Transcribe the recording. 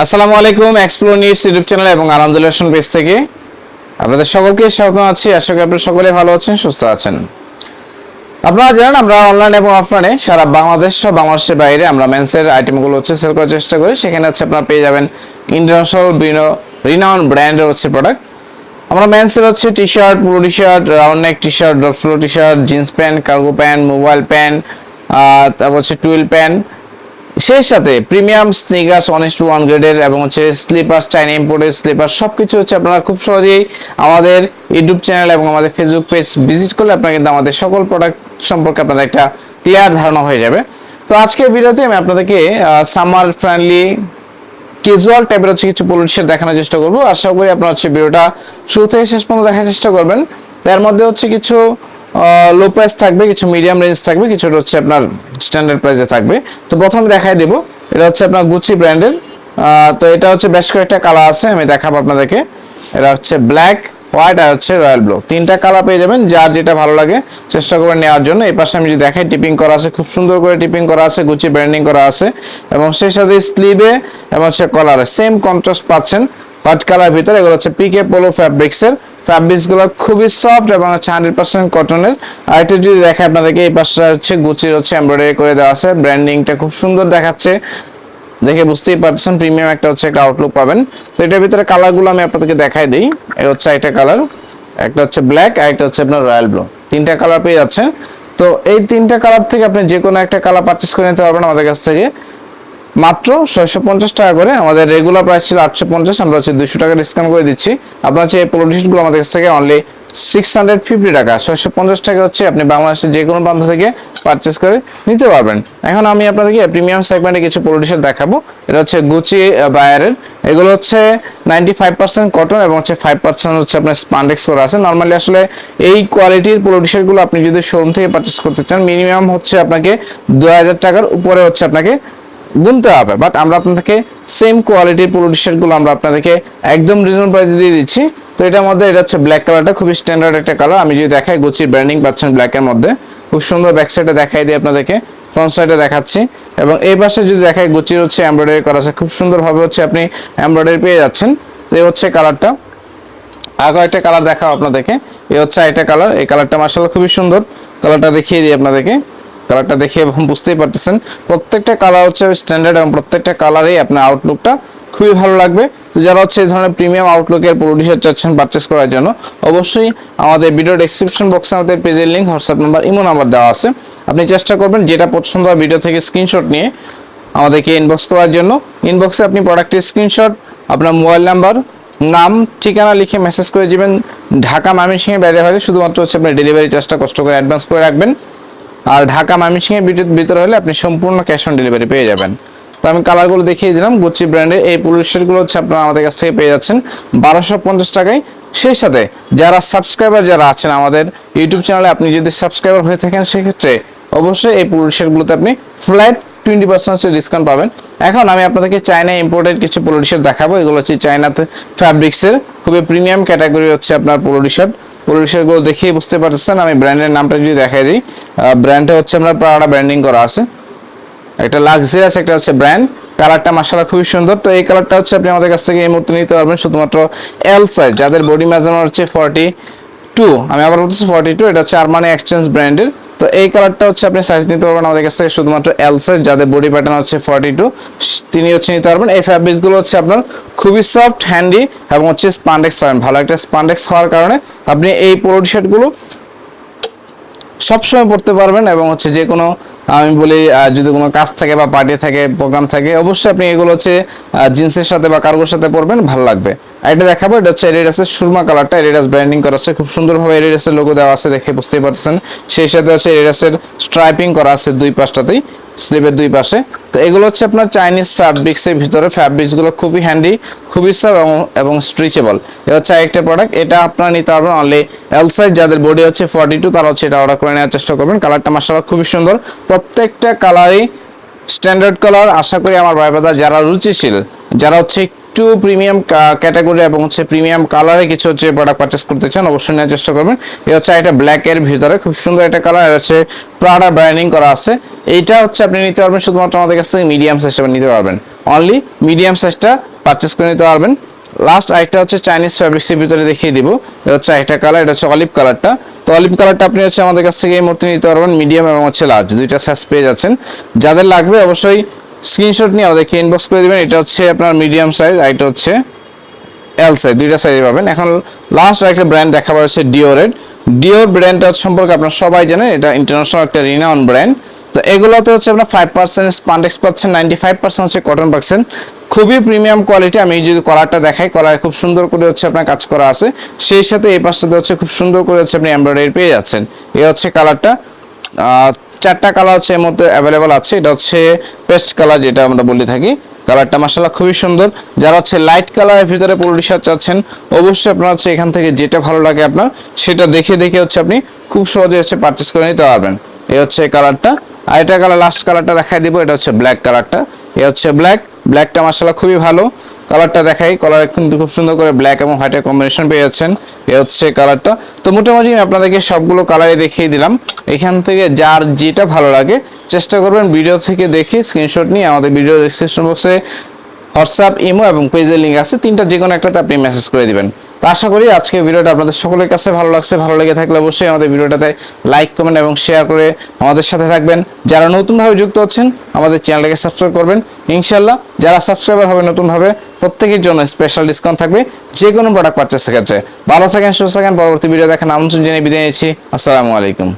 আসসালামু আলাইকুম explore news YouTube channel এবং আলহামদুলিল্লাহ পেজ থেকে আপনাদের সকলকে স্বাগত আছি আশা করি আপনারা সকলে ভালো আছেন, সুস্থ আছেন। আপনারা জানেন, আমরা অনলাইন এবং অফলাইনে সারা বাংলাদেশ সহ বাংলাদেশের বাইরে আমরা মেন্সের আইটেমগুলো হচ্ছে সেল করার চেষ্টা করি। সেখানে হচ্ছে আপনারা পেয়ে যাবেন ইন্টারন্যাশনাল রিনাউন ব্র্যান্ডের হচ্ছে প্রোডাক্ট আমরা মেন্সের হচ্ছে টি শার্ট পুরো T shirt round neck T shirt drop flow T shirt jeans pant cargo pant mobile pant তারপর হচ্ছে টুয়েল প্যান্ট সেই সাথে premium sneakers one is to one গ্রেডের এবং হচ্ছে স্লিপার্স চাইনা ইম্পোর্টেড স্লিপার সব কিছু হচ্ছে আপনারা খুব সহজেই আমাদের ইউটিউব চ্যানেল এবং আমাদের ফেসবুক পেজ ভিজিট করলে আপনারা কিন্তু আমাদের সকল প্রোডাক্ট সম্পর্কে আপনাদের একটা ক্লিয়ার ধারণা হয়ে যাবে। তো আজকের ভিডিওতে আমি আপনাদেরকে সামার ফ্রেন্ডলি ক্যাজুয়াল টাইপের হচ্ছে কিছু পোলো টি দেখানোর চেষ্টা করব। আশা করি আপনারা হচ্ছে ভিডিওটা শুরু থেকে শেষ পর্যন্ত দেখার চেষ্টা করবেন। তার মধ্যে হচ্ছে কিছু লো প্রাইস থাকবে, কিছু মিডিয়াম রেঞ্জ থাকবে কিছু হচ্ছে আপনার স্ট্যান্ডার্ড প্রাইসে থাকবে। তো প্রথমে দেখাই দেবো, এটা হচ্ছে আপনার গুচি ব্র্যান্ডের তো এটা হচ্ছে বেশ কয়েকটা কালার আছে, আমি দেখাবো আপনাদেরকে। এটা হচ্ছে ব্ল্যাক হোয়াইট আর হচ্ছে রয়্যাল ব্লু তিনটা কালার পেয়ে যাবেন, যার যেটা ভালো লাগে, চেষ্টা করবেন নেওয়ার জন্য। এই পাশে আমি যদি দেখাই টিপিং করা আছে, খুব সুন্দর করে টিপিং করা আছে গুচি ব্র্যান্ডিং করা আছে। এবং সেই সাথে স্লিভে এবং হচ্ছে কলারে সেম কন্ট্রাস্ট পাচ্ছেন হোয়াইট কালার ভিতরে, এগুলো হচ্ছে পিকে পোলো ফ্যাব্রিক্সের ফ্যাব্রিক্সগুলো খুবই সফট এবং হচ্ছে হান্ড্রেড পার্সেন্ট কটনের আর এটা যদি দেখে আপনাদেরকে, এই পাশটা হচ্ছে গুচির হচ্ছে এমব্রয়ডারি করে দেওয়া আছে। ব্র্যান্ডিংটা খুব সুন্দর দেখাচ্ছে। দেখে বুঝতেই পারছেন প্রিমিয়াম একটা হচ্ছে একটা আউটলুক পাবেন। তো এটার ভিতরে কালারগুলো আমি আপনাদেরকে দেখাই দিই। এটা হচ্ছে একটা কালার একটা হচ্ছে ব্ল্যাক আর একটা হচ্ছে আপনার রয়্যাল ব্লু তিনটা কালার পেয়ে যাচ্ছেন তো এই তিনটা কালার থেকে আপনি যে কোনো একটা কালার পারচেস করে নিতে পারবেন আমাদের কাছ থেকে। মাত্র ছয়শো পঞ্চাশ টাকা করে। আমাদের রেগুলার প্রাইস ছিল আটশো পঞ্চাশ, আমরা হচ্ছে দুশো টাকা ডিসকাউন্ট করে দিচ্ছি। আপনার হচ্ছে এই পোলো আমাদের কাছ থেকে অনলি সিক্স হান্ড্রেড ফিফটি টাকা, ছয়শো পঞ্চাশ টাকা হচ্ছে আপনি বাংলাদেশের যে কোনো প্রান্ত থেকে পারচেস করে নিতে পারবেন। এখন আমি আপনাদেরকে প্রিমিয়াম সেগমেন্টে কিছু পোলো দেখাবো। এটা হচ্ছে গুচি বায়ারের এগুলো হচ্ছে নাইনটি ফাইভ পার্সেন্ট কটন এবং হচ্ছে ফাইভ পার্সেন্ট হচ্ছে আপনার স্পান্ডেক্স করা আছে। নর্মালি আসলে এই কোয়ালিটির পোলো আপনি যদি শোরুম থেকে পারচেস করতে চান মিনিমাম হচ্ছে আপনাকে দু হাজার টাকার উপরে হচ্ছে আপনাকে গুনতে হবে। বাট আমরা আপনাদেরকে সেম কোয়ালিটির পুরো টি শার্টগুলো আমরা আপনাদেরকে একদম রিজনেবল প্রাইসে দিয়ে দিচ্ছি। তো এটার মধ্যে এটা হচ্ছে ব্ল্যাক কালারটা খুবই স্ট্যান্ডার্ড একটা কালার আমি যদি দেখাই গুচির ব্র্যান্ডিং পাচ্ছেন ব্ল্যাকের মধ্যে। খুব সুন্দর ব্যাক সাইডে দেখাই দিই আপনাদেরকে ফ্রন্ট সাইডে দেখাচ্ছি। এবং এই পাশে যদি দেখাই গুচির হচ্ছে এমব্রয়ডারি করা আছে, খুব সুন্দরভাবে হচ্ছে আপনি এমব্রয়ডারি পেয়ে যাচ্ছেন। তো এই হচ্ছে কালারটা আগে একটা কালার দেখাও আপনাদেরকে। এই হচ্ছে একটা কালার এই কালারটা মার্শাল খুবই সুন্দর। কালারটা দেখিয়ে দিই আপনাদেরকে। কালারটা দেখে এখন বুঝতেই পারতেছেন, প্রত্যেকটা কালার হচ্ছে স্ট্যান্ডার্ড এবং প্রত্যেকটা কালারেই আপনার আউটলুকটা খুবই ভালো লাগবে। তো যারা হচ্ছে এই ধরনের প্রিমিয়াম আউটলুকের শার্ট চাচ্ছেন পারচেস করার জন্য, অবশ্যই আমাদের ভিডিও ডেসক্রিপশন বক্সে আমাদের পেজের link WhatsApp number imo number দেওয়া আছে। আপনি চেষ্টা করবেন যেটা পছন্দ হয় ভিডিও থেকে স্ক্রিনশট নিয়ে আমাদেরকে ইনবক্স করার জন্য। ইনবক্সে আপনি প্রোডাক্টের স্ক্রিনশট আপনার মোবাইল নাম্বার নাম, ঠিকানা লিখে মেসেজ করে দিবেন। ঢাকা ময়মনসিংহে বাইরে হলে শুধুমাত্র হচ্ছে আপনার ডেলিভারি চার্জটা কষ্ট করে অ্যাডভান্স করে রাখবেন। আর ঢাকা ময়মনসিংহের ভিতরে হলে আপনি সম্পূর্ণ ক্যাশ অন ডেলিভারি পেয়ে যাবেন। তো আমি কালারগুলো দেখিয়ে দিলাম গুচি ব্র্যান্ডের এই পুলিশেরগুলো হচ্ছে আপনারা আমাদের কাছ থেকে পেয়ে যাচ্ছেন। বারোশো পঞ্চাশ টাকায়। সেই সাথে যারা সাবস্ক্রাইবার যারা আছেন আমাদের ইউটিউব চ্যানেলে আপনি যদি সাবস্ক্রাইবার হয়ে থাকেন, সেক্ষেত্রে অবশ্যই এই পুলিশেরগুলোতে আপনি ফ্ল্যাট টোয়েন্টি পার্সেন্ট ডিসকাউন্ট পাবেন। এখন আমি আপনাদেরকে চায়না ইম্পোর্টেড কিছু পোলো টি শার্ট দেখাবো। এগুলো হচ্ছে চায়নাতে ফ্যাব্রিক্সের খুবই প্রিমিয়াম ক্যাটাগরি হচ্ছে আপনার পোলো টি শার্ট পোলো গোল দেখেই বুঝতে পারছেন আমি ব্র্যান্ডের নামটা যদি দেখাই দিই ব্র্যান্ডটা হচ্ছে আমরা প্রাড়া ব্র্যান্ডিং করা আছে। একটা লাক্সারিয়াস একটা হচ্ছে ব্র্যান্ড কালারটা মাসালা খুবই সুন্দর। তো এই কালারটা হচ্ছে আপনি আমাদের কাছ থেকে এই মুহূর্তে নিতে পারবেন শুধুমাত্র এল সাইজ যাদের বডি মেজারমেন্ট হচ্ছে ফর্টি টু আমি আবার বলতেছি ফর্টি টু এটা হচ্ছে আরমানি এক্সচেঞ্জ ব্র্যান্ডের তো এই কালারটা হচ্ছে আপনি সাইজ নিতে পারবেন আমাদের কাছে শুধুমাত্র এল সাইজ যাদের বডি প্যাটার্ন হচ্ছে ফর্টি টু তিনি হচ্ছে নিতে পারবেন। এই ফ্যাব্রিক্সগুলো হচ্ছে আপনার খুবই সফট হ্যান্ডি এবং হচ্ছে স্পান্ডেক্স পাবেন। ভালো একটা স্পান্ডেক্স হওয়ার কারণে আপনি এই পোলো টি শার্টগুলো সবসময় পড়তে পারবেন এবং হচ্ছে যে কোনো, আমি বলি যদি কোনো কাজ থাকে বা পার্টি থাকে প্রোগ্রাম থাকে, অবশ্যই আপনি এগুলো হচ্ছে জিন্সের সাথে বা কার্গোর সাথে পরবেন, ভালো লাগবে। এটা দেখাবো, এটা হচ্ছে এডিডাসের সুরমা কালারটা। এডিডাস ব্র্যান্ডিং করা আছে, খুব সুন্দরভাবে এডিডাসের লোগো দেওয়া আছে দেখে বুঝতেই পারছেন সেই সাথে হচ্ছে এডিডাসের স্ট্রাইপিং করা আছে দুই পাশটাতেই, স্লিভের দুই পাশে। তো এগুলো হচ্ছে আপনার চাইনিজ ফ্যাব্রিক্সের ভিতরে। ফ্যাব্রিক্সগুলো খুবই হ্যান্ডি খুবই সব এবং স্ট্রেচেবল এটা হচ্ছে একটা প্রোডাক্ট এটা আপনারা নিতে পারবেন অনলি এল সাইজ যাদের বডি হচ্ছে ফর্টি টু তারা হচ্ছে এটা অর্ডার করে নেওয়ার চেষ্টা করবেন। কালারটা মাসাল্লাহ খুবই সুন্দর। প্রত্যেকটা কালারই স্ট্যান্ডার্ড কালার আশা করি আমার ভাই যারা রুচিশীল, যারা হচ্ছে একটু প্রিমিয়াম ক্যাটাগরি এবং হচ্ছে প্রিমিয়াম কালারে কিছু হচ্ছে প্রোডাক্ট পারচেস করতে চান, অবশ্যই নেওয়ার চেষ্টা করবেন। এটা হচ্ছে একটা ব্ল্যাক এর ভিতরে, খুব সুন্দর একটা কালার হচ্ছে প্রাডা ব্র্যান্ডিং করা আছে। এইটা হচ্ছে আপনি নিতে পারবেন, শুধুমাত্র আমাদের কাছ থেকে মিডিয়াম সাইজটা নিতে পারবেন। অনলি মিডিয়াম সাইজটা পারচেস করে নিতে পারবেন। লাস্ট আরেকটা হচ্ছে চাইনিজ ফ্যাব্রিক্সের ভিতরে দেখিয়ে দিব। এটা হচ্ছে একটা কালার এটা হচ্ছে অলিভ কালারটা তো অলিভ কালারটা আপনি হচ্ছে আমাদের কাছ থেকে এই মুহূর্তে নিতে পারবেন মিডিয়াম এবং হচ্ছে লার্জ দুইটা সাইজ পেয়ে যাচ্ছেন। যাদের লাগবে অবশ্যই স্ক্রিনশট নিয়ে আমাদেরকে ইনবক্স করে দেবেন? এটা হচ্ছে আপনার মিডিয়াম সাইজ আর এটা হচ্ছে এল সাইজ দুইটা সাইজ পাবেন। এখন লাস্ট একটা ব্র্যান্ড দেখাবার হচ্ছে ডিওরের ডিওর ব্র্যান্ডটা সম্পর্কে আপনারা সবাই জানেন, এটা ইন্টারন্যাশনাল একটা রিনাউন ব্র্যান্ড তো এগুলোতে হচ্ছে আপনার ফাইভ পার্সেন্ট স্পান্ডেক্স পাচ্ছেন নাইনটি ফাইভ পার্সেন্ট হচ্ছে কটন পাচ্ছেন খুবই প্রিমিয়াম কোয়ালিটি আমি যদি কলারটা দেখাই কলার খুব সুন্দর করে হচ্ছে আপনার কাজ করা আছে। সেই সাথে এই পাশটাতে হচ্ছে খুব সুন্দর করে হচ্ছে আপনি এমব্রয়ডারি পেয়ে যাচ্ছেন। এ হচ্ছে কালারটা চারটা কালার হচ্ছে, এর মধ্যে অ্যাভেলেবল আছে। এটা হচ্ছে পেস্ট কালার যেটা আমরা বলে থাকি। কালারটা মাসাল্লাহ খুবই সুন্দর। যারা হচ্ছে লাইট কালারের ভিতরে পোলো টি শার্ট চাচ্ছেন, অবশ্যই আপনার হচ্ছে এখান থেকে যেটা ভালো লাগে আপনার, সেটা দেখে দেখে হচ্ছে আপনি খুব সহজে হচ্ছে পারচেস করে নিতে পারবেন। এই হচ্ছে কালারটা আর এটা কালার লাস্ট কালারটা দেখাই দিব, এটা হচ্ছে ব্ল্যাক কালারটা এ হচ্ছে ব্ল্যাক ব্ল্যাকটা মাসাল্লাহ খুবই ভালো। কালারটা দেখাই। কালার কিন্তু খুব সুন্দর করে ব্ল্যাক এবং হোয়াইটের কম্বিনেশন পেয়ে যাচ্ছেন। এ হচ্ছে কালারটা তো মোটামুটি আমি আপনাদেরকে সবগুলো কালারে দেখিয়ে দিলাম। এখান থেকে যার যেটা ভালো লাগে, চেষ্টা করবেন ভিডিও থেকে দেখে স্ক্রিনশট নিয়ে আমাদের ভিডিও ডিসক্রিপশন বক্সে হোয়াটসঅ্যাপ ইমো এবং পেজের লিঙ্ক আছে। তিনটা যে কোনো একটাতে আপনি মেসেজ করে দিবেন। তো আশা করি আজকে ভিডিওটা আপনাদের সকলের কাছে ভালো লাগছে, ভালো লেগে থাকলে অবশ্যই আমাদের ভিডিওটাতে লাইক, কমেন্ট এবং শেয়ার করে আমাদের সাথে থাকবেন। যারা নতুনভাবে যুক্ত হচ্ছেন, আমাদের চ্যানেলটাকে সাবস্ক্রাইব করবেন। ইনশাল্লাহ যারা সাবস্ক্রাইবার হবে নতুনভাবে প্রত্যেকের জন্য স্পেশাল ডিসকাউন্ট থাকবে যে কোনো প্রোডাক্ট পারচেসের ক্ষেত্রে। ভালো থাকেন, সুস্থ থাকেন, পরবর্তী ভিডিও দেখেন আমন্ত্রণ জেনে বিদায় নিচ্ছি। আসসালামু আলাইকুম।